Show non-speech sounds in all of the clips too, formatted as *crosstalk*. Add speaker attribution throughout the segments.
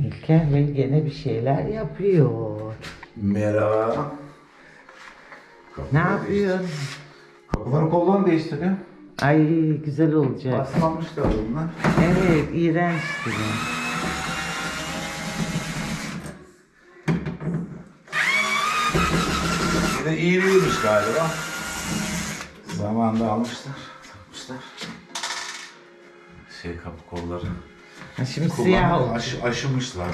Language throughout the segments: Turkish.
Speaker 1: İlker gene bir şeyler yapıyor.
Speaker 2: Merhaba.
Speaker 1: Ne yapıyorsun?
Speaker 2: Kapıların kollarını değiştiriyor.
Speaker 1: Ay güzel olacak.
Speaker 2: Paslanmışlar bunlar.
Speaker 1: Evet iğrençti.
Speaker 2: Bir de iyi büyümüş galiba. Zamanında almışlar. Takmışlar. Şey kapı kolları.
Speaker 1: Ha, Şimdi siyah oldu.
Speaker 2: aş, aşımışlar.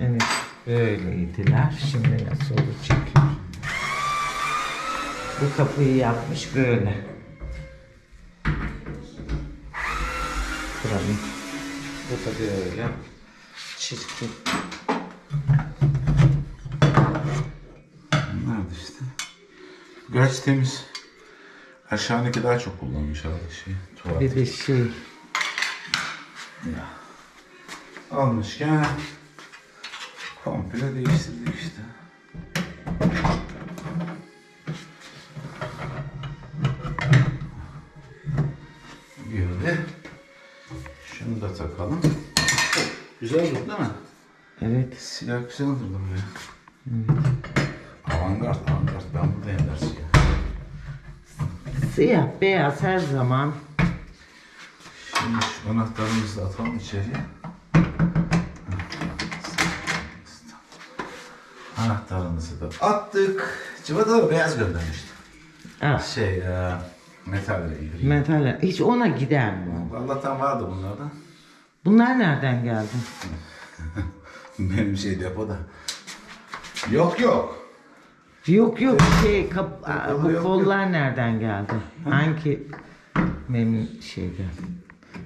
Speaker 1: Evet böyleydiler. Şimdi nasıl olacak? Bu kapıyı yapmış böyle. Buranın. Bu da böyle. Çirkin.
Speaker 2: Nerede işte? Gerçi temiz. Aşağıdaki daha çok kullanmış abi şey. Tuvalet.
Speaker 1: Bir de şey.
Speaker 2: Ya. Almışken komple değiştirdik işte. Böyle. Şunu da takalım. Güzel durdu değil mi?
Speaker 1: Evet.
Speaker 2: Siyah güzel durdu buraya. Avantgard, avantgard. Ben buradayım dersi ya.
Speaker 1: Siyah beyaz her zaman.
Speaker 2: Şimdi şu anahtarımızı da atalım içeriye. Anahtarımızı da attık. Cıvataları beyaz göndermiştim.
Speaker 1: Ah,
Speaker 2: Şey, e, metalle ilgili.
Speaker 1: metal. Hiç ona gider mi?
Speaker 2: Allah'tan vardı bunlardan.
Speaker 1: Bunlar nereden geldi? *laughs*
Speaker 2: Benim şey depoda. Yok yok.
Speaker 1: Yok yok şey kap, Aa,
Speaker 2: yok,
Speaker 1: bu
Speaker 2: yok.
Speaker 1: kollar nereden geldi? Hangi memnun şeyden?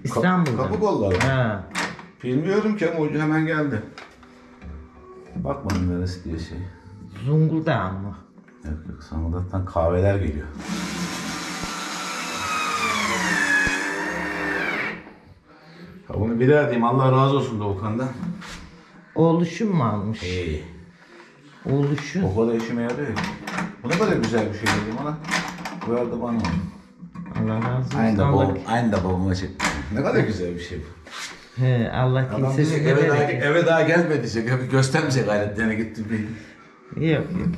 Speaker 1: İstanbul'da.
Speaker 2: kapı kolları.
Speaker 1: Ha.
Speaker 2: Bilmiyorum ki ama ucu hemen geldi. Bakmadım neresi diye şey.
Speaker 1: Zonguldak mı?
Speaker 2: Yok yok Sangudat'tan kahveler geliyor. Ya bunu bir daha diyeyim Allah razı olsun Doğukan'dan.
Speaker 1: Oğluşum mu almış?
Speaker 2: İyi.
Speaker 1: Oğluşum.
Speaker 2: O kadar işime yarıyor. ki. Bu ne kadar güzel bir şey dedim ona. Verdi bana onu.
Speaker 1: Allah razı olsun.
Speaker 2: Aynı da, babam, aynı da babama çıktı. Ne kadar güzel bir şey bu.
Speaker 1: He, Allah
Speaker 2: Adam diyecek eve daha,
Speaker 1: vererek.
Speaker 2: eve daha gelmedi diyecek. Eve göstermeyecek gayretlerine gitti bir.
Speaker 1: Yok yok.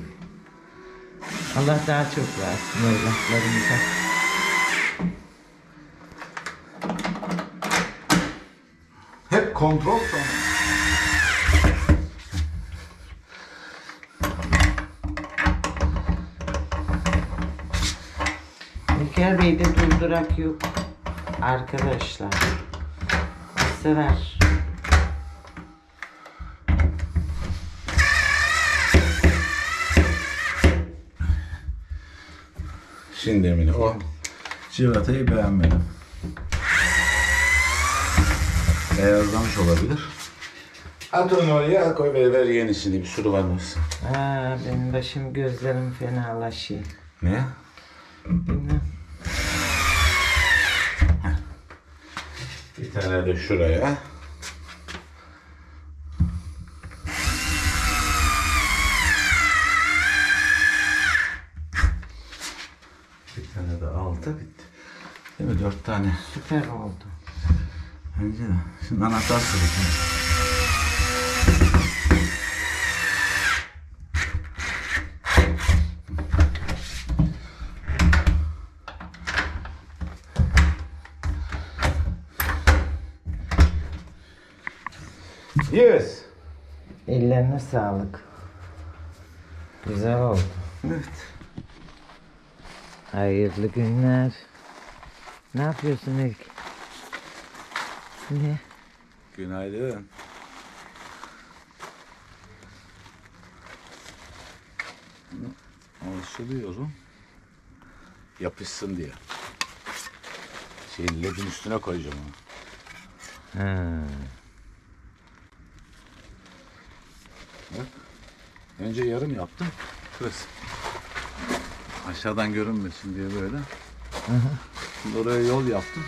Speaker 1: Allah daha çok versin evlatlarımıza.
Speaker 2: Hep kontrol sonra.
Speaker 1: İlker Bey'de durdurak yok. Arkadaşlar. Sever.
Speaker 2: Şimdi eminim. O civatayı beğenmedim. Beyazlamış olabilir. At onu oraya koy ver, ver yenisini bir sürü var mısın?
Speaker 1: Ha, benim başım gözlerim fenalaşıyor.
Speaker 2: Ne?
Speaker 1: Bilmem.
Speaker 2: Bir tane de şuraya. Bir tane de alta bitti. Değil mi? Dört tane.
Speaker 1: Süper oldu.
Speaker 2: Bence de. Şimdi anahtar sırası. Yes.
Speaker 1: Ellerine sağlık. Güzel oldu.
Speaker 2: Evet.
Speaker 1: Hayırlı günler. Ne yapıyorsun ilk? Ne?
Speaker 2: Günaydın. Alışılıyorum. Yapışsın diye. Şeyin ledin üstüne koyacağım onu.
Speaker 1: Ha.
Speaker 2: Bak. Önce yarım yaptım. Şurası. Aşağıdan görünmesin diye böyle. Şimdi oraya yol yaptım.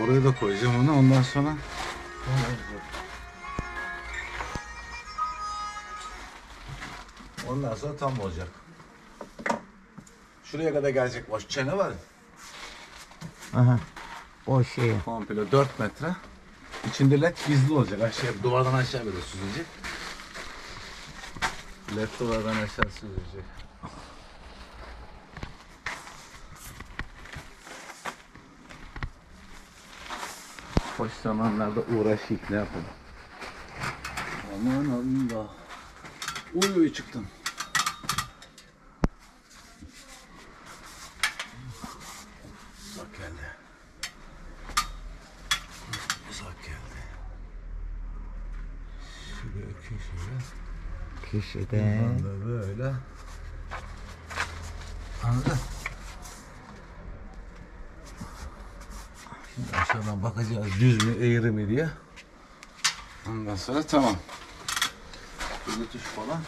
Speaker 2: Oraya da koyacağım onu. Ondan sonra Ondan sonra tam olacak. Şuraya kadar gelecek boş çene var.
Speaker 1: Aha. O şey.
Speaker 2: Komple 4 metre. İçinde led gizli olacak. Aşağı, duvardan aşağı böyle süzülecek. Led duvardan aşağı süzülecek. Boş zamanlarda uğraşık ne yapalım. Aman Allah. Uy uy çıktım. Uzak geldi. Uzak geldi. Şuraya köşeye.
Speaker 1: Köşede.
Speaker 2: Buradan da böyle. Anladın? Şimdi aşağıdan bakacağız düz mü eğri mi diye. Ondan sonra tamam. Bluetooth falan.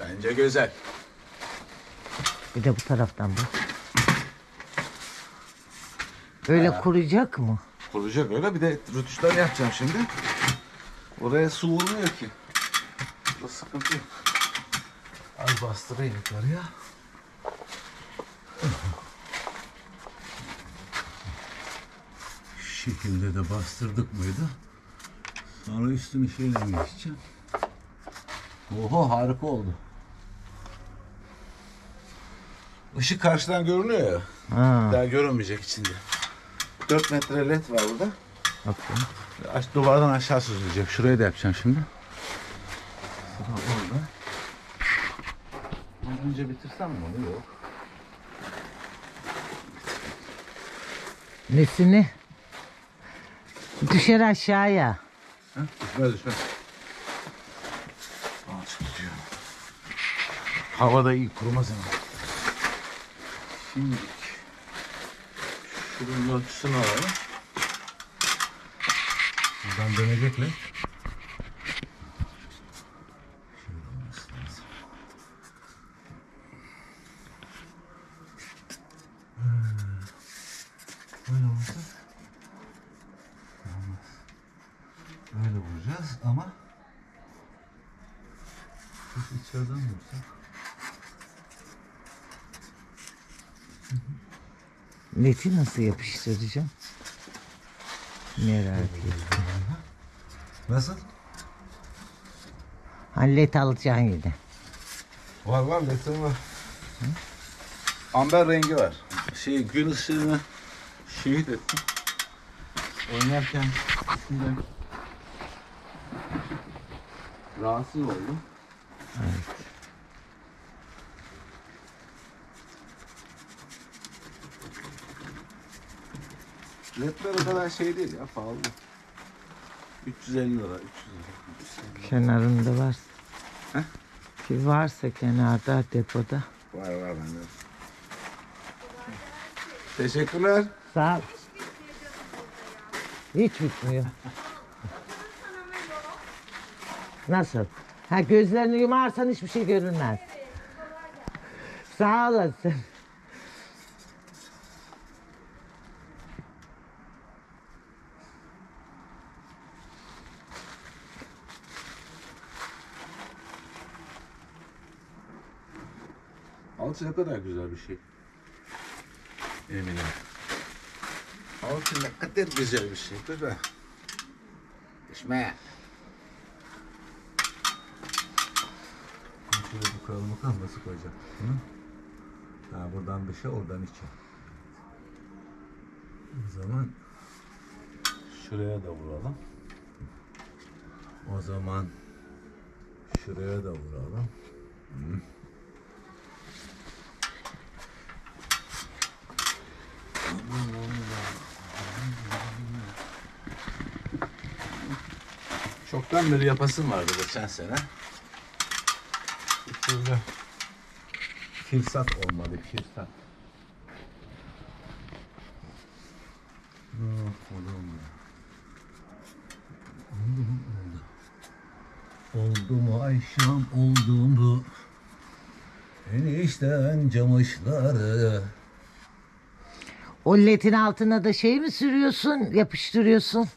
Speaker 2: Bence güzel.
Speaker 1: Bir de bu taraftan bak. Öyle kuruyacak mı?
Speaker 2: Kuracak öyle bir de rütuşlar yapacağım şimdi. Oraya su vurmuyor ki. Bu sıkıntı yok. Az bastırayım yukarıya. Şu şekilde de bastırdık mıydı? Sonra üstünü şöyle geçeceğim. Oho harika oldu. Işık karşıdan görünüyor ya.
Speaker 1: Ha,
Speaker 2: Daha görünmeyecek içinde. 4 metre led var burada. Aş, duvardan aşağı süzülecek. Şurayı da yapacağım şimdi. Sıra orada. Önce bitirsem mi onu? Yok.
Speaker 1: Nesini? Düşer aşağıya.
Speaker 2: Ha? Düşmez düşmez. Açık tutuyor. Havada iyi kurumaz hemen. Şimdi şunun ölçüsünü alalım. Buradan dönecek mi? Şöyle olması lazım. Hmm. Böyle olursa olmaz. Böyle vuracağız ama biz içeriden vursak
Speaker 1: Neti nasıl yapıştıracağım? Merak ettim.
Speaker 2: Nasıl?
Speaker 1: Hallet alacaksın yine.
Speaker 2: Var var letin var. Amber rengi var. Şey gün ışığını şehit ettim. Oynarken üstünden rahatsız oldum.
Speaker 1: Evet.
Speaker 2: Ledler o kadar şey değil ya pahalı. 350 lira, 300 lira.
Speaker 1: Kenarında varsa.
Speaker 2: Heh?
Speaker 1: Ki varsa kenarda depoda.
Speaker 2: Var var bende. Teşekkürler.
Speaker 1: Sağ ol. Hiç bitmiyor. Nasıl? Ha gözlerini yumarsan hiçbir şey görünmez. Sağ olasın.
Speaker 2: Alçı ne kadar güzel bir şey. Emine. Alçı ne kadar güzel bir şey. Dur be. İşme. Şöyle bu koyalım bakalım nasıl koyacağım. Hı? Ha, buradan dışa oradan içe. O zaman şuraya da vuralım. O zaman şuraya da vuralım. Çoktan beri yapasım vardı geçen sene. Bir türlü fırsat olmadı, fırsat. Oh, oldu mu? Oldu mu? Oldu. Oldu mu Ayşem, oldu mu? Enişten camışları.
Speaker 1: O ledin altına da şey mi sürüyorsun, yapıştırıyorsun?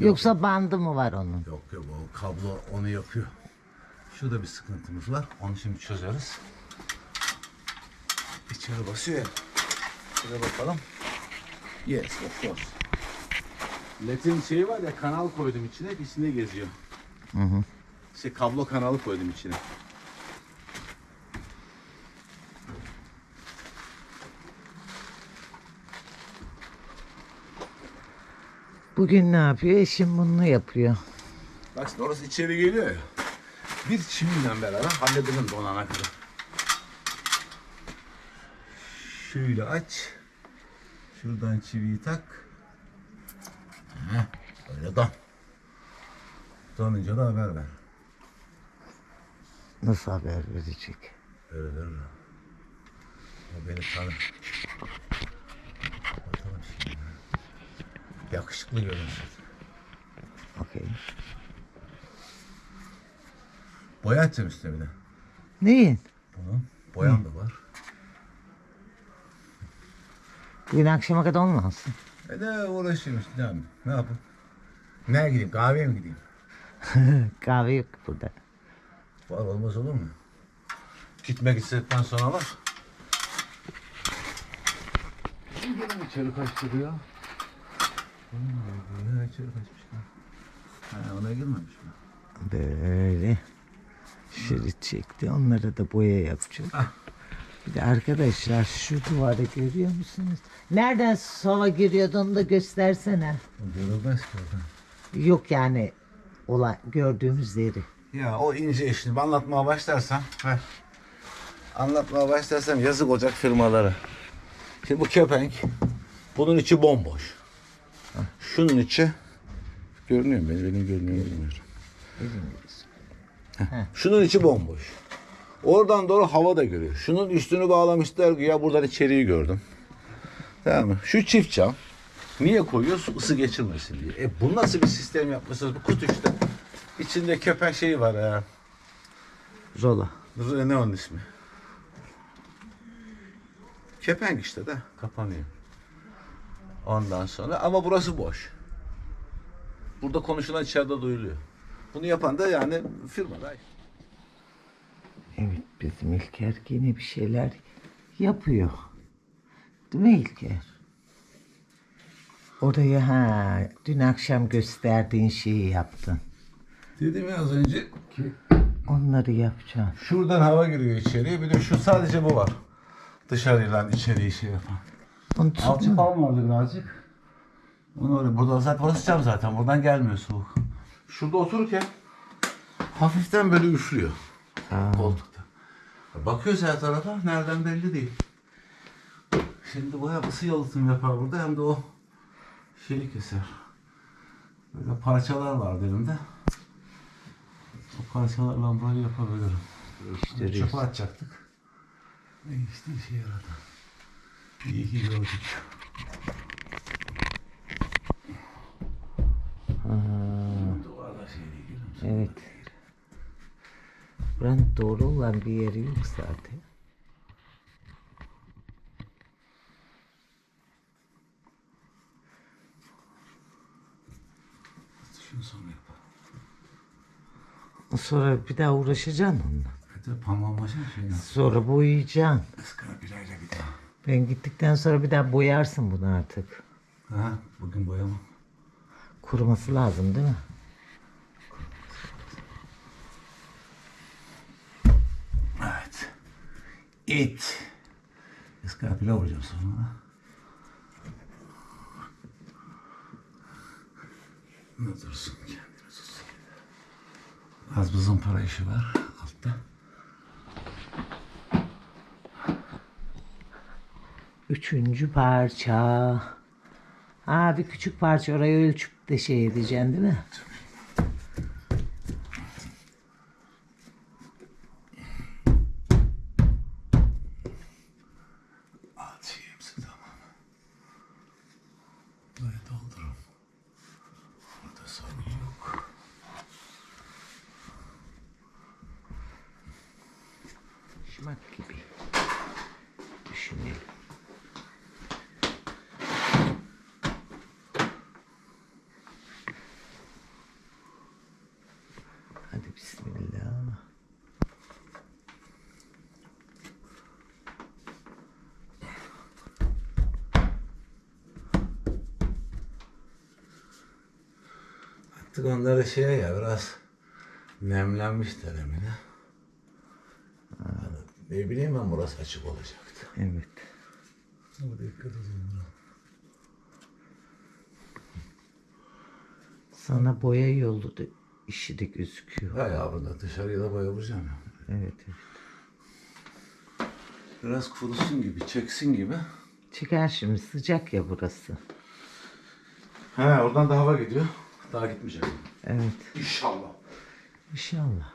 Speaker 1: Yoksa bandı mı var onun?
Speaker 2: Yok yok o kablo onu yapıyor. Şurada bir sıkıntımız var. Onu şimdi çözeriz. İçeri basıyor ya. Şuraya bakalım. Yes of course. LED'in şeyi var ya kanal koydum içine içinde geziyor.
Speaker 1: Hı hı.
Speaker 2: Şey kablo kanalı koydum içine.
Speaker 1: Bugün ne yapıyor? Eşim bunu yapıyor.
Speaker 2: Bak şimdi orası içeri geliyor ya. Bir çiviyle beraber halledelim donana kadar. Şöyle aç. Şuradan çiviyi tak. Heh, öyle don. Donunca da haber ver.
Speaker 1: Nasıl haber verecek?
Speaker 2: Öyle mi? O beni tanır. Bakalım şimdi. Yakışıklı görünsün.
Speaker 1: Okey.
Speaker 2: Boya atacağım üstüne bir de.
Speaker 1: Neyin?
Speaker 2: Bunun boyan da var.
Speaker 1: Bugün akşama kadar olmazsın.
Speaker 2: E de uğraşıyorum işte. Ne yapayım? Ne yapayım? Nereye gideyim? Kahveye mi gideyim? *laughs*
Speaker 1: Kahve yok burada.
Speaker 2: Var olmaz olur mu? Gitmek istedikten sonra var. Gelin içeri kaçtı ya. Ya içeri kaçmış lan. Ha, ona girmemiş mi?
Speaker 1: Böyle şerit çekti. Onlara da boya yapacak. Bir de arkadaşlar şu duvarı görüyor musunuz? Nereden sova giriyordu onu da göstersene.
Speaker 2: O görülmez ki oradan.
Speaker 1: Yok yani olan gördüğümüz yeri.
Speaker 2: Ya o ince işini anlatmaya başlarsam ver. Anlatmaya başlarsam yazık olacak firmalara. Şimdi bu kepenk bunun içi bomboş. Şunun içi görünüyor mu? Benim, benim görünüyor mu bilmiyorum. Heh. Şunun içi bomboş. Oradan doğru hava da görüyor. Şunun üstünü bağlamışlar ya buradan içeriği gördüm. Tamam mı? Şu çift cam. Niye koyuyoruz? Isı geçirmesin diye. E bu nasıl bir sistem yapmışsınız? Bu kutu işte. İçinde köpek şeyi var ya.
Speaker 1: Zola.
Speaker 2: Ne onun ismi? Kepenk işte de kapanıyor. Ondan sonra ama burası boş. Burada konuşulan içeride duyuluyor. Bunu yapan da yani firma da.
Speaker 1: Evet bizim İlker yine bir şeyler yapıyor. Değil mi İlker? Orayı ha dün akşam gösterdiğin şeyi yaptın.
Speaker 2: Dedim ya az önce ki
Speaker 1: Onları yapacaksın.
Speaker 2: şuradan hava giriyor içeriye bir de şu sadece bu var. Dışarıyla içeriği şey yapan. Alçı falan vardı birazcık. Onu öyle burada zaten burası cam zaten buradan gelmiyor soğuk. Şurada otururken hafiften böyle üflüyor.
Speaker 1: Aa.
Speaker 2: koltukta. Bakıyoruz her tarafa nereden belli değil. Şimdi bu hem ısı yalıtım yapar burada hem de o şeyi keser. Böyle parçalar var elimde. O parçalarla burayı yapabilirim.
Speaker 1: Değiştiriyorsun.
Speaker 2: Çöpe atacaktık. Ne işte işe yaradı. İyi ki gördük.
Speaker 1: Evet. Buranın doğru olan bir yeri yok zaten.
Speaker 2: Şunu sonra yapalım.
Speaker 1: Sonra bir daha uğraşacaksın onunla.
Speaker 2: Hadi parmağımaşın şeyini.
Speaker 1: Sonra boyayacaksın.
Speaker 2: Iskara birayla bir daha.
Speaker 1: Ben gittikten sonra bir daha boyarsın bunu artık.
Speaker 2: Ha, bugün boyamam.
Speaker 1: Kuruması lazım değil mi?
Speaker 2: Evet. İt. Iskarpıyla vuracağım sonra. Ne dursun tutsun. Az bir zımpara işi var
Speaker 1: Üçüncü parça. Ha bir küçük parça orayı ölçüp de şey edeceksin değil mi?
Speaker 2: Atayım size tamam. Böyle doldurun. Burada sorun yok.
Speaker 1: Şımak gibi. Düşünelim. Hadi bismillah.
Speaker 2: Artık onları şeye ya biraz nemlenmiş dönemine. Ne bileyim ben burası açık olacaktı.
Speaker 1: Evet.
Speaker 2: Ama dikkat edin buna.
Speaker 1: Sana boya yolu da işi de gözüküyor.
Speaker 2: Ya yavrum da dışarıya da boyamayacağım ya.
Speaker 1: Evet, evet.
Speaker 2: Biraz kurusun gibi, çeksin gibi.
Speaker 1: Çıkar şimdi sıcak ya burası.
Speaker 2: He oradan da hava gidiyor. Daha gitmeyecek.
Speaker 1: Evet.
Speaker 2: İnşallah.
Speaker 1: İnşallah.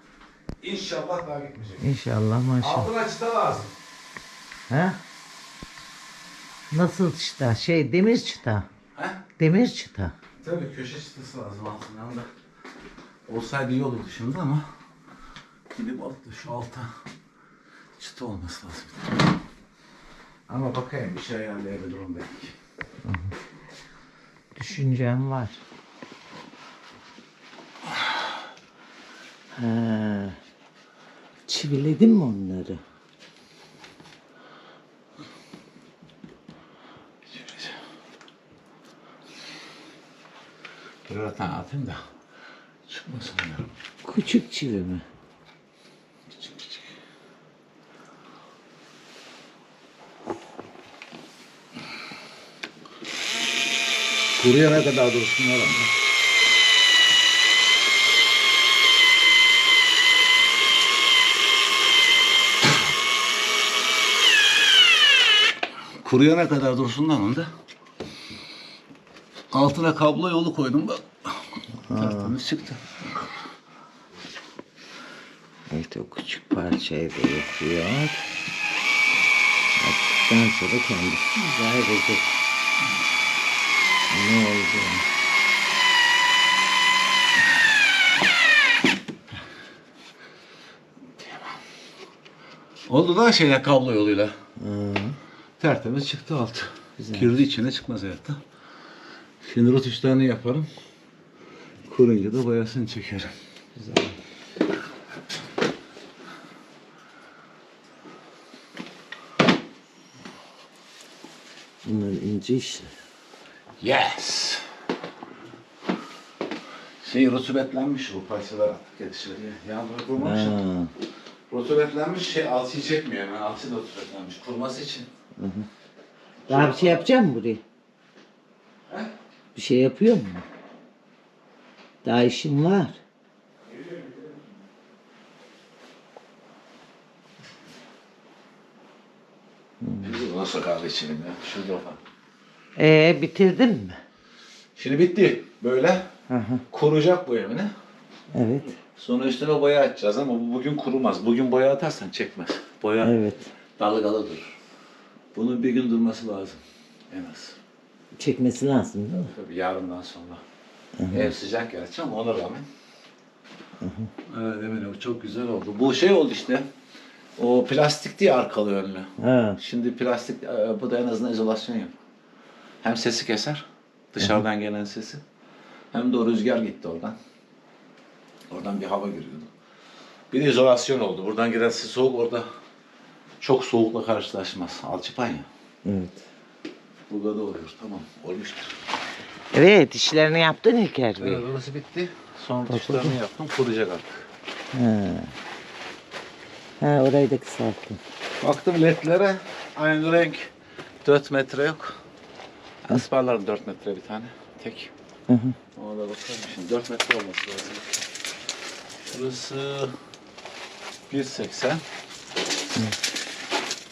Speaker 2: İnşallah daha gitmeyecek.
Speaker 1: İnşallah maşallah.
Speaker 2: Altına çıta lazım.
Speaker 1: Ha? Nasıl çıta? Şey demir çıta.
Speaker 2: He?
Speaker 1: Demir çıta.
Speaker 2: Tabii köşe çıtası lazım altından da. Olsaydı iyi olurdu şimdi ama gidip alıp da şu alta çıta olması lazım. Ama bakayım bir şey ayarlayabilirim belki.
Speaker 1: Düşüncem var. Ha. Çiviledin mi onları?
Speaker 2: Birer tane atayım da çıkmasın ya.
Speaker 1: Küçük çivi mi?
Speaker 2: Küçük küçük. Kuruyana kadar dursunlar ama. Kuruyana kadar dursunlar onu da. Altına kablo yolu koydum bak. Tertemiz çıktı.
Speaker 1: Evet o küçük parçayı da yapıyor. Yaptıktan sonra kendisi izah edecek. Ne olduğunu.
Speaker 2: Oldu da şeyle kablo yoluyla. Tertemiz çıktı altı.
Speaker 1: Güzel.
Speaker 2: Girdi içine çıkmaz hayatta. Şimdi rotuşlarını yaparım. Kurunca da boyasını çekerim.
Speaker 1: Güzel. Bunlar ince işler.
Speaker 2: Yes. Şey rutubetlenmiş bu parçalar attık ya dışarıya. Yağmur kurmamış.
Speaker 1: Ha.
Speaker 2: Rutubetlenmiş şey alçıyı çekmiyor hemen. Alçı da rutubetlenmiş. Kurması için.
Speaker 1: Daha bir şey yapacak mısın buraya?
Speaker 2: He?
Speaker 1: Bir şey yapıyor mu? Daha işim var.
Speaker 2: Biz nasıl kahve içelim ya? Şurada falan.
Speaker 1: Ee bitirdin mi?
Speaker 2: Şimdi bitti. Böyle
Speaker 1: Hı hı.
Speaker 2: kuracak bu evine.
Speaker 1: Evet.
Speaker 2: Sonra üstüne boya atacağız ama bu bugün kurumaz. Bugün boya atarsan çekmez. Boya
Speaker 1: Evet.
Speaker 2: dalgalı durur. Bunun bir gün durması lazım. En az.
Speaker 1: Çekmesi lazım değil mi?
Speaker 2: Tabii yarından sonra. Ev sıcak gerçi ama ona rağmen. Evet eminim çok güzel oldu. Bu şey oldu işte. O plastik diye arkalı önlü.
Speaker 1: Ha.
Speaker 2: Şimdi plastik e, bu da en azından izolasyon yap. Hem sesi keser. Dışarıdan gelen sesi. Hem de o rüzgar gitti oradan. Oradan bir hava giriyordu. Bir de izolasyon oldu. Buradan giren ses soğuk orada çok soğukla karşılaşmaz. Alçıpan ya.
Speaker 1: Evet.
Speaker 2: Burada da oluyor. Tamam. Olmuştur.
Speaker 1: Evet işlerini yaptın İlker Bey.
Speaker 2: Evet, orası bitti. Son tuşlarını yaptım. Kuracak artık.
Speaker 1: Ha. Ha orayı da kısalttın.
Speaker 2: Baktım ledlere aynı renk. 4 metre yok. Asparlar 4 metre bir tane. Tek.
Speaker 1: Hı hı.
Speaker 2: Ona da bakalım şimdi. 4 metre olması lazım. Şurası 1.80.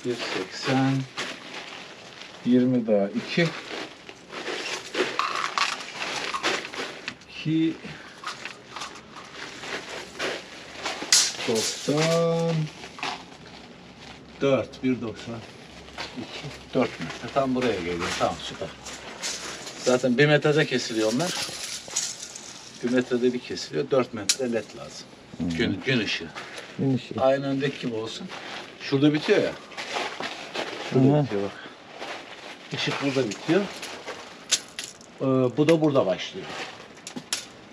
Speaker 2: 1.80 20 daha 2 2 90 4 1.90 4 metre. Tam buraya geliyor. Tamam süper. Zaten 1 metrede kesiliyor onlar. 1 metrede bir kesiliyor. 4 metre led lazım. Gün, gün ışığı.
Speaker 1: Gün ışığı.
Speaker 2: aynı öndeki gibi olsun. Şurada bitiyor ya şurada
Speaker 1: Hı hı.
Speaker 2: bitiyor bak Işık burada bitiyor Ee, bu da burada başlıyor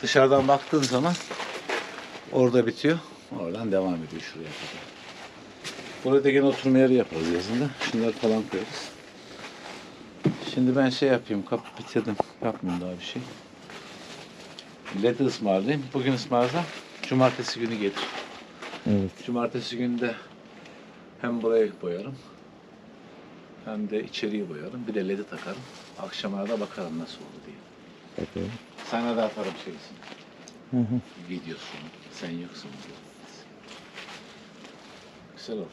Speaker 2: dışarıdan baktığın zaman orada bitiyor oradan devam ediyor şuraya kadar Buraya da gene oturma yeri yaparız yazında. Şunları falan koyarız. Şimdi ben şey yapayım, kapı bitirdim. Yapmayayım daha bir şey. led ısmarlayayım. Bugün ısmarlasam cumartesi günü gelir.
Speaker 1: Evet.
Speaker 2: Cumartesi günü de hem burayı boyarım hem de içeriği boyarım. Bir de ledi takarım. Akşama da bakarım nasıl oldu diye.
Speaker 1: Bakalım.
Speaker 2: Sana da atarım şeysini.
Speaker 1: Hı hı.
Speaker 2: Videosunu. Sen yoksun. diye. Güzel oldu.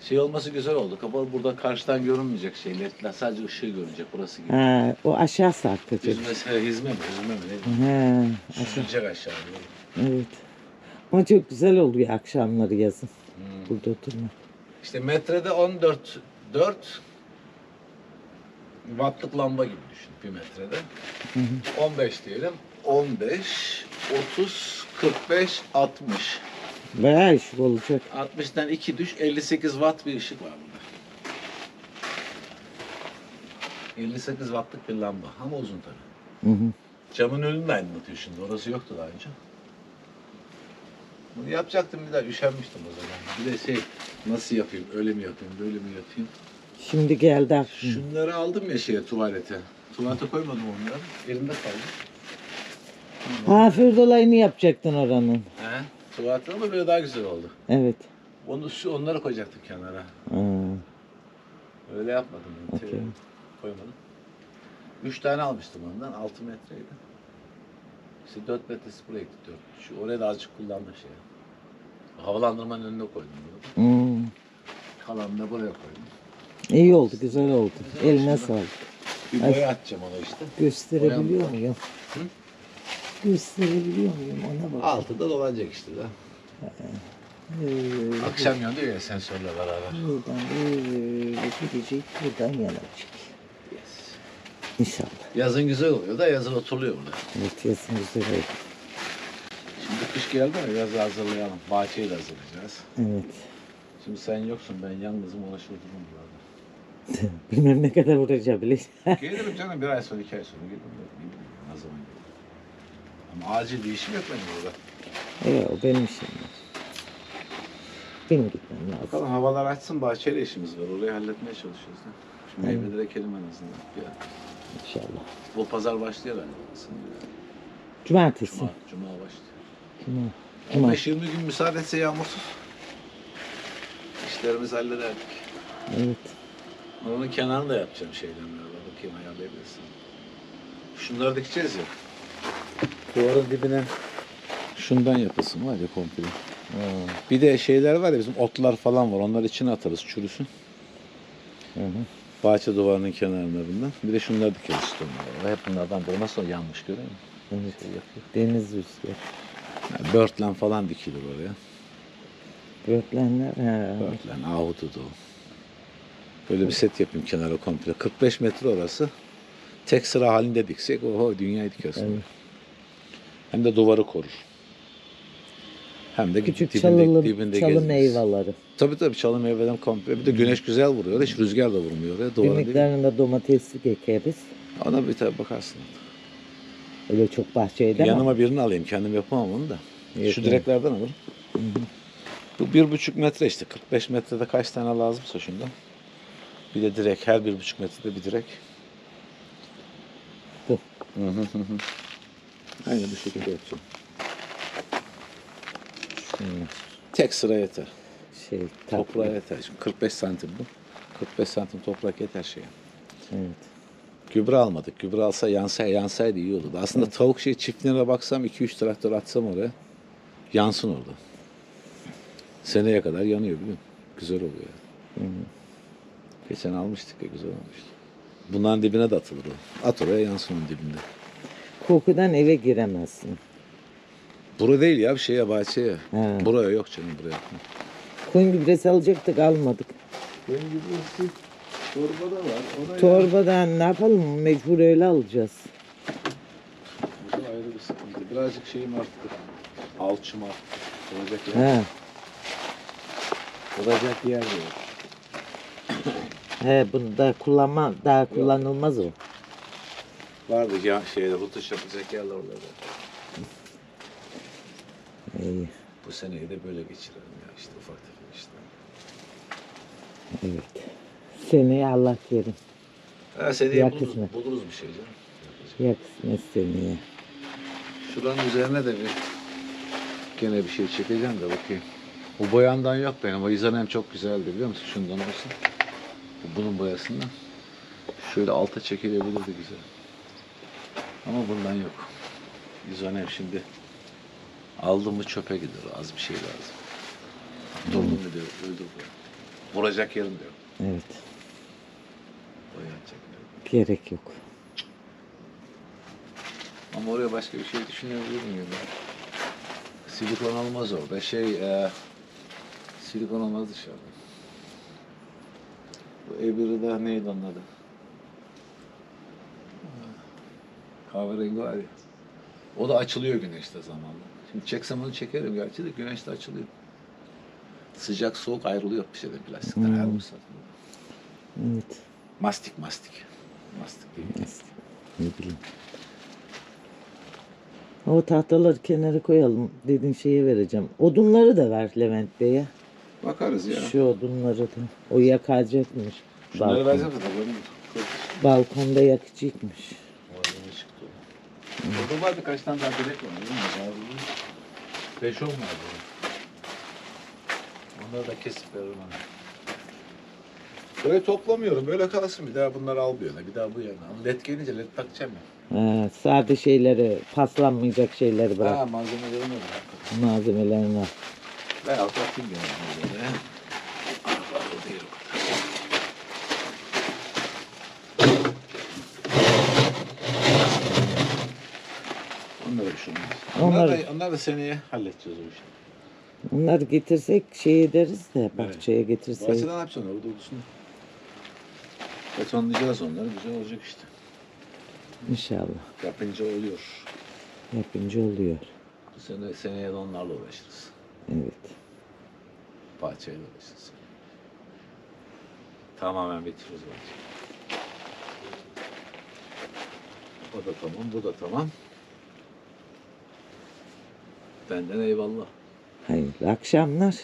Speaker 2: Şey olması güzel oldu. Kapalı burada karşıdan görünmeyecek şey. Ledler sadece ışığı görünecek. Burası gibi.
Speaker 1: Ha, o aşağı sarkacak.
Speaker 2: Mesela hizme mi? Hizme mi? Ne?
Speaker 1: Ha, aşağı.
Speaker 2: Süzülecek aşağı. doğru.
Speaker 1: Evet. Ama çok güzel oluyor akşamları yazın.
Speaker 2: Hmm.
Speaker 1: Burada oturma.
Speaker 2: İşte metrede 14 4 wattlık lamba gibi düşün bir metrede. 15 diyelim. 15, 30, 45, 60.
Speaker 1: Bayağı ışık olacak.
Speaker 2: 60'tan 2 düş 58 watt bir ışık var burada. 58 wattlık bir lamba ama uzun tabii.
Speaker 1: Hı hı.
Speaker 2: Camın önünde aydınlatıyor şimdi. Orası yoktu daha önce. Bunu yapacaktım bir daha üşenmiştim o zaman. Bir de şey nasıl yapayım? Öyle mi yapayım? Böyle mi yapayım?
Speaker 1: Şimdi geldi aklıma.
Speaker 2: Şunları aldım ya şeye tuvalete. Tuvalete koymadım onları. Elimde kaldı.
Speaker 1: Ha dolayını yapacaktın oranın.
Speaker 2: He. Tuvalete ama böyle daha güzel oldu.
Speaker 1: Evet.
Speaker 2: Onu şu onları koyacaktım kenara.
Speaker 1: Ha,
Speaker 2: Öyle yapmadım. ben.
Speaker 1: Okey.
Speaker 2: Koymadım. Üç tane almıştım ondan. Altı metreydi. İşte dört metresi buraya gitti. Dört. Şu oraya da azıcık kullandım şey. Havalandırmanın önüne koydum bunu.
Speaker 1: hmm.
Speaker 2: Kalanını da buraya koydum.
Speaker 1: İyi oldu, güzel oldu.
Speaker 2: Güzel
Speaker 1: Eline sağlık.
Speaker 2: Bir boya atacağım ona işte.
Speaker 1: Gösterebiliyor
Speaker 2: Boyam-
Speaker 1: muyum?
Speaker 2: Hı?
Speaker 1: Gösterebiliyor muyum ona bak.
Speaker 2: Altı da dolanacak işte de.
Speaker 1: Ee,
Speaker 2: Akşam yanıyor ya sensörle beraber.
Speaker 1: buradan böyle gidecek, buradan yanacak.
Speaker 2: Yes.
Speaker 1: İnşallah.
Speaker 2: Yazın güzel oluyor da yazın oturuluyor burada.
Speaker 1: Evet, yazın güzel oldu.
Speaker 2: Şimdi kış geldi mi yazı hazırlayalım. Bahçeyi de hazırlayacağız.
Speaker 1: Evet.
Speaker 2: Şimdi sen yoksun ben yalnızım şurdurum burada. *laughs*
Speaker 1: Bilmem ne kadar uğraşabilir. *laughs*
Speaker 2: Gelirim canım bir ay sonra iki ay sonra gelirim. Bilmiyorum Ne zaman gelirim. Ama acil bir işim yok benim burada.
Speaker 1: evet, o benim işim. Benim gitmem lazım.
Speaker 2: Bakalım havalar açsın bahçeyle işimiz var. Orayı halletmeye çalışıyoruz. Da. Şu
Speaker 1: Evet.
Speaker 2: meyveleri ekelim en azından. Ya,
Speaker 1: İnşallah.
Speaker 2: bu pazar başlıyor herhalde. aslında.
Speaker 1: Cumartesi.
Speaker 2: Cuma, Cuma başlıyor.
Speaker 1: Cuma. Cuma.
Speaker 2: 15-20 gün müsaade etse yağmursuz. İşlerimizi hallederdik.
Speaker 1: Evet.
Speaker 2: Onun kenarını da yapacağım şeyden beraber. Bakayım ayarlayabilirsin. Şunları dikeceğiz ya. Duvarın dibine şundan yapılsın var ya komple. Bir de şeyler var ya bizim otlar falan var. Onları içine atarız çürüsün.
Speaker 1: Hı hı.
Speaker 2: Bahçe duvarının kenarlarından. Bir de şunları dikeriz işte onlara. Hep bunlardan böyle nasıl yanmış görüyor musun?
Speaker 1: Evet.
Speaker 2: Şey.
Speaker 1: Deniz rüzgarı.
Speaker 2: Yani börtlen falan dikilir oraya.
Speaker 1: Böğürtlenler. Ha.
Speaker 2: Börtlen, ahududu. Böyle bir set yapayım kenara komple. 45 metre orası. Tek sıra halinde diksek oho dünyayı dikiyorsun.
Speaker 1: Evet.
Speaker 2: Hem de duvarı korur. Hem de
Speaker 1: Küçük
Speaker 2: dibinde,
Speaker 1: çalılı,
Speaker 2: dibinde
Speaker 1: çalı
Speaker 2: gezeriz.
Speaker 1: meyveleri.
Speaker 2: Tabii tabii çalı meyveden komple. Bir de güneş güzel vuruyor. Hiç rüzgar da vurmuyor oraya. Duvarın dibine.
Speaker 1: miktarında domateslik ekeriz.
Speaker 2: Ona bir tabii bakarsın.
Speaker 1: Öyle çok bahçeye de ama.
Speaker 2: Yanıma birini alayım. Kendim yapamam onu da. Şu
Speaker 1: evet.
Speaker 2: direklerden alırım. Bu bir buçuk metre işte. 45 metrede kaç tane lazımsa şundan. Bir de direk. Her bir buçuk metrede bir direk.
Speaker 1: Bu.
Speaker 2: Hı hı hı hı. Aynen bu şekilde yapacağım.
Speaker 1: Şunlar.
Speaker 2: Tek sıra yeter.
Speaker 1: Şey,
Speaker 2: Toprağa yeter. Şimdi 45 santim bu. 45 santim toprak yeter şeye.
Speaker 1: Evet.
Speaker 2: Gübre almadık. Gübre alsa yansa, yansaydı iyi olurdu. Aslında tavuk şey çiftliğine baksam 2-3 traktör atsam oraya yansın orada. Seneye kadar yanıyor biliyor musun? Güzel oluyor.
Speaker 1: Hı hı.
Speaker 2: Geçen almıştık ya güzel olmuştu. Bunların dibine de atılır o. At oraya yansın onun dibinde.
Speaker 1: Kokudan eve giremezsin.
Speaker 2: Bura değil ya bir şeye bahçeye.
Speaker 1: Ha.
Speaker 2: Buraya yok canım buraya.
Speaker 1: Koyun gübresi alacaktık almadık.
Speaker 2: Benim gibi torba da var. O da
Speaker 1: Torbadan ne yapalım mecbur öyle alacağız.
Speaker 2: Bu da ayrı bir sıkıntı. Birazcık şeyim arttı. Alçım arttı. Olacak yer.
Speaker 1: He.
Speaker 2: Olacak yer yok. *coughs*
Speaker 1: He bunu da kullanma daha kullanılmaz o.
Speaker 2: Vardı ya şeyde rutuş yapacak yerler orada.
Speaker 1: İyi.
Speaker 2: Bu seneyi de böyle geçirelim ya işte ufak tefek işte.
Speaker 1: Evet. Seneye Allah kerim.
Speaker 2: Ha seneye buluruz, buluruz bir şey canım.
Speaker 1: Ya kısmet seneye.
Speaker 2: Şuranın üzerine de bir gene bir şey çekeceğim de bakayım. Bu boyandan yok benim. O izonem çok güzeldi biliyor musun? Şundan olsun. Bu bunun boyasından. Şöyle alta çekilebilirdi güzel. Ama bundan yok. İzonem şimdi aldım mı çöpe gider. Az bir şey lazım. Durdum mu diyor. Öldür diyor. Vuracak yerim diyor.
Speaker 1: Evet.
Speaker 2: Boyanacak diyor.
Speaker 1: Gerek yok.
Speaker 2: Ama oraya başka bir şey düşünebilir miyim? Silikon olmaz orada. Şey, e, silikon olmaz dışarıda. Bu öbürü de neydi onun adı? Kahverengi var ya. O da açılıyor güneşte zamanla. Şimdi çeksem onu çekerim gerçi de güneşte açılıyor. Sıcak soğuk ayrılıyor bir şeyden plastikten
Speaker 1: Hmm.
Speaker 2: ayrılmışlar.
Speaker 1: Evet.
Speaker 2: Mastik mastik. Mastik değil.
Speaker 1: Ne bileyim. O tahtaları kenara koyalım. Dediğin şeyi vereceğim. Odunları da ver Levent Bey'e.
Speaker 2: Bakarız ya.
Speaker 1: Şu odunları da. O yakacakmış.
Speaker 2: Şunları
Speaker 1: Balkon-
Speaker 2: versene de benim.
Speaker 1: balkonda yakacakmış.
Speaker 2: Malzeme çıktı. Orada var birkaç tane daha direk var. değil mi? Daha bir- Beş on var. burada. Onları da kesip veririm ona. Böyle toplamıyorum. Böyle kalsın. Bir daha bunları al bir yana. Bir daha bu yana. Ama led gelince led takacağım ya.
Speaker 1: Ha, sade şeyleri, paslanmayacak şeyleri bırak.
Speaker 2: Ha malzemeleri ne var?
Speaker 1: Malzemelerini al.
Speaker 2: Alt atayım yani. Böyle. Arabalı değil o kadar. Onlara bir şey olmaz. Onlar, da, onlar da seneye halledeceğiz o işi.
Speaker 1: Onları getirsek şey ederiz de bahçeye getirsek.
Speaker 2: Bahçede ne yapacaksın orada olsun. Betonlayacağız onları. Güzel olacak işte.
Speaker 1: İnşallah.
Speaker 2: Yapınca oluyor.
Speaker 1: Yapınca oluyor.
Speaker 2: Sene, seneye de onlarla uğraşırız.
Speaker 1: Evet.
Speaker 2: Bahçeyle uğraşırız. Tamamen bitiririz bahçeyi. O da tamam, bu da tamam. Benden eyvallah.
Speaker 1: Hayırlı akşamlar.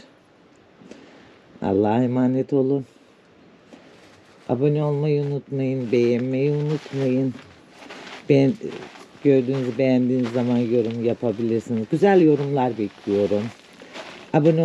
Speaker 1: Allah'a emanet olun. Abone olmayı unutmayın. Beğenmeyi unutmayın. Ben gördüğünüzü beğendiğiniz zaman yorum yapabilirsiniz. Güzel yorumlar bekliyorum. Abone ol-